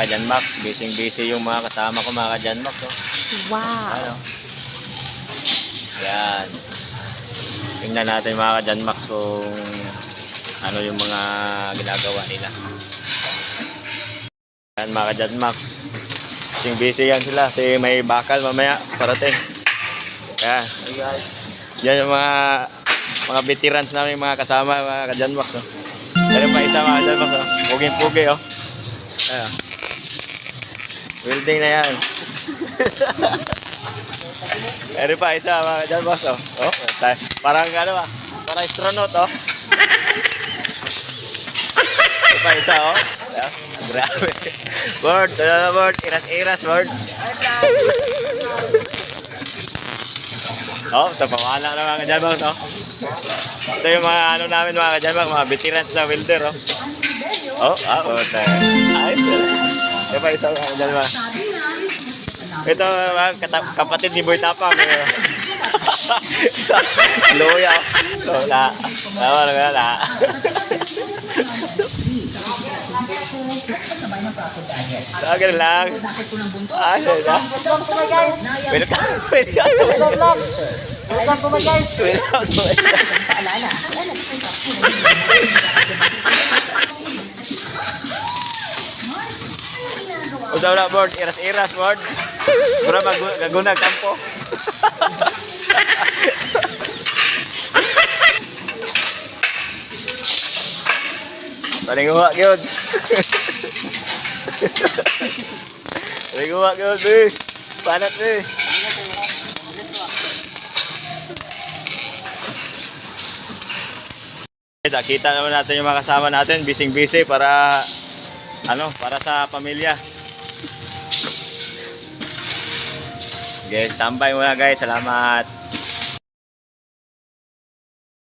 kadyan Max. Busy busy yung mga kasama ko mga kadyan Max. Oh. Wow. Ano? Yan. Tingnan natin mga kadyan Max kung ano yung mga ginagawa nila. Yan mga kadyan Max. Busy busy yan sila. Si may bakal mamaya parating. Yan. Yan yung mga mga veterans namin mga kasama mga kadyan Max. Oh. Meron pa isa mga kadyan Max. Oh. Puging-pugi oh. Ayan. Building na yan. Meron pa isa mga dyan boss oh. oh tayo- parang ano ah. Parang astronaut oh. Meron pa isa oh. Ayan, Grabe. Word, ano na word? Iras-iras word. Oh, sa pamala na mga dyan boss oh. Ito yung mga ano namin mga dyan mga veterans na welder oh. Oh, ah, oh, tayo. Ayos. Pa isa boss. Ito, kapatid ni Boy Tapang. Luya. Wala, wala. Ah, ganun lang. Ah, ganun lang. Welcome. Welcome. Welcome. Usaw na, board. Iras-iras, board. Pura mag- gagunag kampo. Palinguha, gyud. Palinguha, gyud, be. Panat, be. Kita naman natin yung mga kasama natin, bising-busy para ano, para sa pamilya. Okay, standby muna guys. Salamat.